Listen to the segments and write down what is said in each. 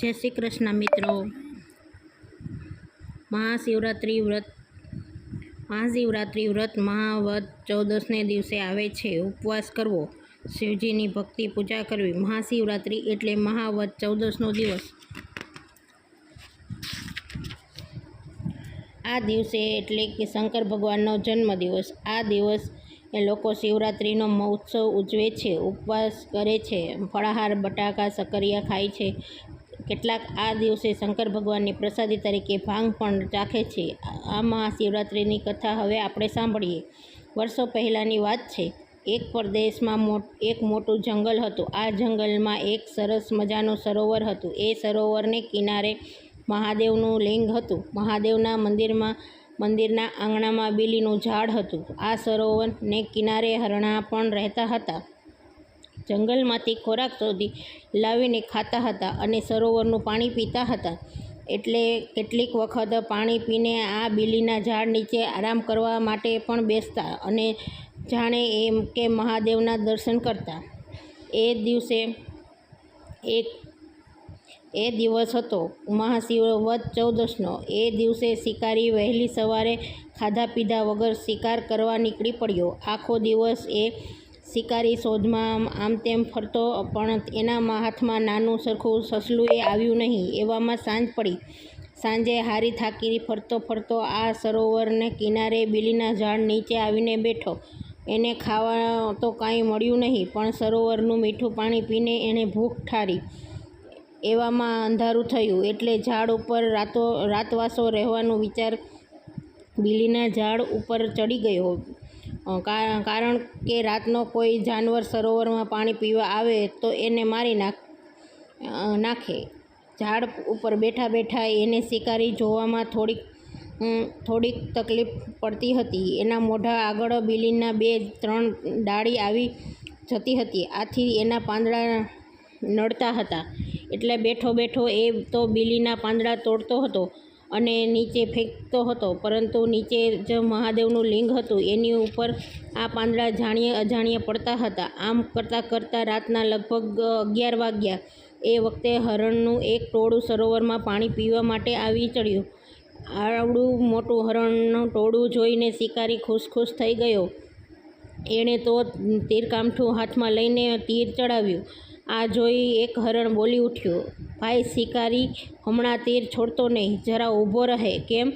જય શ્રી કૃષ્ણ મિત્રો. મહાશિવરાત્રિ વ્રત મહાશિવરાત્રિ વ્રત મહાવદ ચૌદસને દિવસે આવે છે. ઉપવાસ કરવો, શિવજીની ભક્તિ પૂજા કરવી. મહાશિવરાત્રિ એટલે મહાવત ચૌદસનો દિવસ. આ દિવસે એટલે કે શંકર ભગવાનનો જન્મદિવસ. આ દિવસ એ લોકો શિવરાત્રિનો મહોત્સવ ઉજવે છે. ઉપવાસ કરે છે. ફળાહાર, બટાકા સકરિયા ખાય છે. કેટલાક આ દિવસે શંકર ભગવાનની પ્રસાદી તરીકે ભાંગ પણ ચાખે છે. આ મહાશિવરાત્રિની કથા હવે આપણે સાંભળીએ. વર્ષો પહેલાંની વાત છે. એક પ્રદેશમાં મો એક મોટું જંગલ હતું. આ જંગલમાં એક સરસ મજાનું સરોવર હતું. એ સરોવરને કિનારે મહાદેવનું લિંગ હતું. મહાદેવના મંદિરમાં, મંદિરના આંગણામાં બીલીનું ઝાડ હતું. આ સરોવરને કિનારે હરણા પણ રહેતા હતા. જંગલમાંથી ખોરાક શોધી લાવીને ખાતા હતા અને સરોવરનું પાણી પીતા હતા. એટલે કેટલીક વખત પાણી પીને આ બીલીના ઝાડ નીચે આરામ કરવા માટે પણ બેસતા અને જાણે એમ કે મહાદેવના દર્શન કરતા. એ દિવસે એક, એ દિવસ હતો, મહાશિવ વદ ચૌદસનો એ દિવસે શિકારી વહેલી સવારે ખાધા પીધા વગર શિકાર કરવા નીકળી પડ્યો. આખો દિવસ એ શિકારી શોધમાં આમ તેમ ફરતો, પણ એના હાથમાં નાનું સરખું સસલું એ આવ્યું નહીં. એવામાં સાંજ પડી. સાંજે હારી થાકી ફરતો ફરતો આ સરોવરને કિનારે બીલીના ઝાડ નીચે આવીને બેઠો. એને ખાવા તો કાંઈ મળ્યું નહીં, પણ સરોવરનું મીઠું પાણી પીને એણે ભૂખ ઠારી. એવામાં અંધારું થયું, એટલે ઝાડ ઉપર રાતો, રાતવાસો રહેવાનો વિચાર બીલીના ઝાડ ઉપર ચડી ગયો. કારણ કે રાતનો કોઈ જાનવર સરોવરમાં પાણી પીવા આવે તો એને મારી નાખ નાખે. ઝાડ ઉપર બેઠા બેઠા એને શિકારી જોવામાં થોડીક થોડીક તકલીફ પડતી હતી. એના મોઢા આગળ બીલીના બે, ત્રણ ડાળી આવી જતી હતી. આથી એના પાંદડા નડતા હતા. એટલે બેઠો બેઠો એ તો બીલીના પાંદડા તોડતો હતો. અને નીચે ફેંકતો હતો. પરંતુ નીચે જ મહાદેવનું લિંગ હતું. એની ઉપર આ પાંદડા જાણીએ અજાણીએ પડતા હતા. આમ કરતાં કરતાં રાતના લગભગ અગિયાર વાગ્યા. એ વખતે હરણનું એક ટોળું સરોવરમાં પાણી પીવા માટે આવી ચડ્યું. આવડું મોટું હરણનું ટોળું જોઈને શિકારી ખુશ ખુશ થઈ ગયો. એણે તો તીરકામઠું હાથમાં લઈને તીર ચડાવ્યું. આ જોઈ એક હરણ બોલી ઉઠ્યો, ભાઈ શિકારી, હમણાં તીર છોડતો નહીં, જરા ઊભો રહે, કેમ?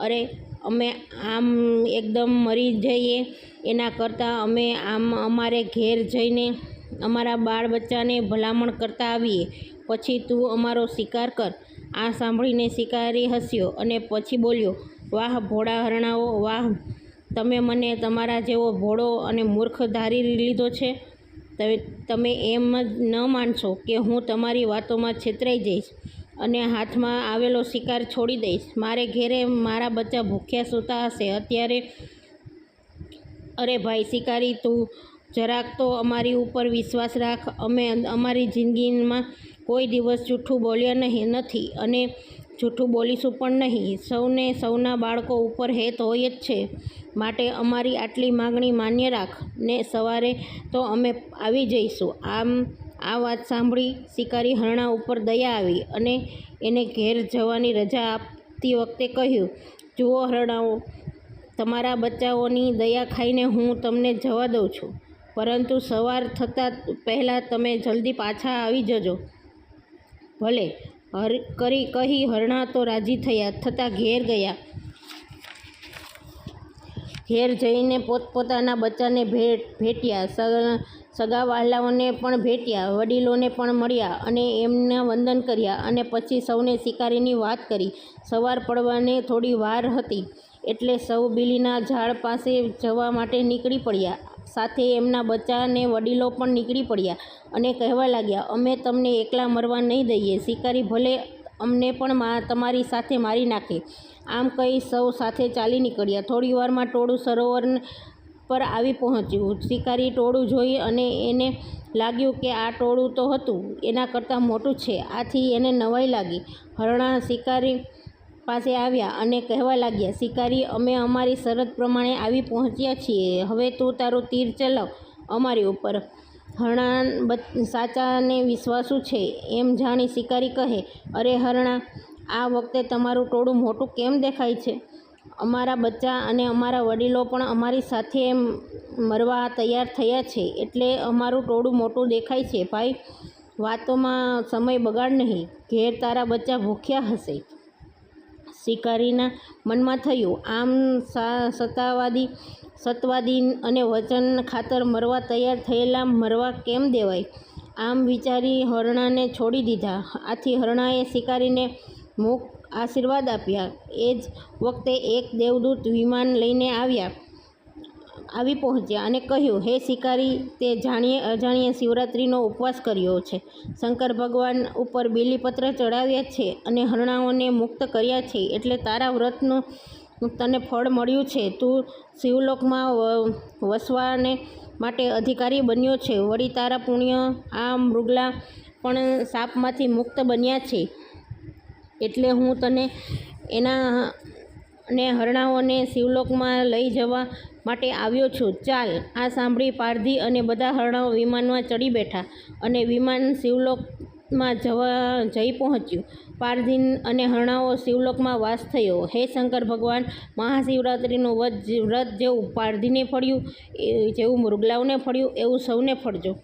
અરે, અમે આમ એકદમ મરી જઈએ, એના કરતાં અમે આમ અમારે ઘેર જઈને અમારા બાળ બચ્ચાને ભલામણ કરતા આવીએ, પછી તું અમારો શિકાર કર. આ સાંભળીને શિકારી હસ્યો અને પછી બોલ્યો, વાહ ભોળા હરણાઓ, વાહ, તમે મને તમારા જેવો ભોળો અને મૂર્ખ ધારી લીધો છે. તમે તમે એમ જ ન માનશો કે હું તમારી વાતોમાં છેતરાઈ જઈશ અને હાથમાં આવેલો શિકાર છોડી દઈશ. મારે ઘેરે મારા બચ્ચા ભૂખ્યા સૂતા હશે. અત્યારે અરે ભાઈ શિકારી, તું જરાક તો અમારી ઉપર વિશ્વાસ રાખ. અમે, અમારી જિંદગીમાં કોઈ દિવસ જૂઠું બોલ્યા નહીં, નથી. અને જૂઠું બોલીશું પણ નહીં. સૌને સૌના બાળકો ઉપર હેત હોય જ છે. માટે અમારી આટલી માગણી માન્ય રાખ. ને સવારે તો અમે આવી જઈશું. આમ આ વાત સાંભળી શિકારી હરણા ઉપર દયા આવી અને એને ઘેર જવાની રજા આપતી વખતે કહ્યું, જુઓ હરણાઓ, તમારા બચ્ચાઓની દયા ખાઈને હું તમને જવા દઉં છું. પરંતુ સવાર થતાં પહેલાં તમે જલ્દી પાછા આવી જજો. ભલે હર કરી કહી હરણા તો રાજી થયા, થતાં ઘેર ગયા. ઘેર જઈને પોતપોતાના બચ્ચાને ભેટ, ભેટ્યા. સગા વહાલાઓને પણ ભેટ્યા, વડીલોને પણ મળ્યા અને એમને વંદન કર્યા અને પછી સૌને શિકારીની વાત કરી. સવાર પડવાને થોડી વાર હતી એટલે સૌ બીલીના ઝાડ પાસે જવા માટે નીકળી પડ્યા. સાથે એમના બચ્ચાને વડીલો પણ નીકળી પડ્યા અને કહેવા લાગ્યા, અમે તમને એકલા મરવા નહીં દઈએ, શિકારી ભલે અમને પણ તમારી સાથે મારી નાખે. આમ કહી સૌ સાથે ચાલી નીકળ્યા. થોડી વારમાં ટોળું સરોવર પર આવી પહોંચ્યું. શિકારી ટોળું જોઈ અને એને લાગ્યું કે આ ટોળું તો હતું, એના કરતાં મોટું છે. આથી એને નવાઈ લાગી. હરણા શિકારી પાસે આવ્યા અને કહેવા લાગ્યા, શિકારી, અમે અમારી શરત પ્રમાણે આવી પહોંચ્યા છીએ. હવે તું તારું તીર ચલાવ. અમારી ઉપર હરણા સાચાને વિશ્વાસુ છે. એમ જાણી શિકારી કહે, અરે હરણા, આ વખતે તમારું ટોળું મોટું કેમ દેખાય છે? અમારા બચ્ચા અને અમારા વડીલો પણ અમારી સાથે મરવા તૈયાર થયા છે. એટલે અમારું ટોળું મોટું દેખાય છે. ભાઈ, વાતોમાં સમય બગાડ નહીં. ઘેર તારા બચ્ચા ભૂખ્યા હશે. શિકારીના મનમાં થયું. આમ સત્તાવાદી, સત્વાદી અને વચન ખાતર મરવા તૈયાર થયેલા મરવા કેમ દેવાય? આમ વિચારી હરણાને છોડી દીધા. આથી હરણાએ શિકારીને મુખ આશીર્વાદ આપ્યા. એ જ વખતે એક દેવદૂત વિમાન લઈને આવ્યા. આવી પહોંચ્યા અને કહ્યું, હે શિકારી, તે જાણીએ અજાણીએ શિવરાત્રિનો ઉપવાસ કર્યો છે. શંકર ભગવાન ઉપર બીલીપત્ર ચડાવ્યા છે અને હરણાઓને મુક્ત કર્યા છે. એટલે તારા વ્રતનું તને ફળ મળ્યું છે. તું શિવલોકમાં વસવાને માટે અધિકારી બન્યો છે. વળી તારા પુણ્ય આ મૃગલા પણ સાપમાંથી મુક્ત બન્યા છે. એટલે હું તને એના અને હરણાઓને શિવલોકમાં લઈ જવા માટે આવ્યો છું. ચાલ, આ સાંભળી પારધી અને બધા હરણાઓ વિમાનમાં ચડી બેઠા અને વિમાન શિવલોકમાં જવા જઈ પહોંચ્યું. પારધીન અને હરણાઓ શિવલોકમાં વાસ થયો. હે શંકર ભગવાન, મહાશિવરાત્રિનું વ્રત વ્રત જેવું પારધીને ફળ્યું જેવું મૃગલાઓને ફળ્યું, એવું સૌને ફળજો.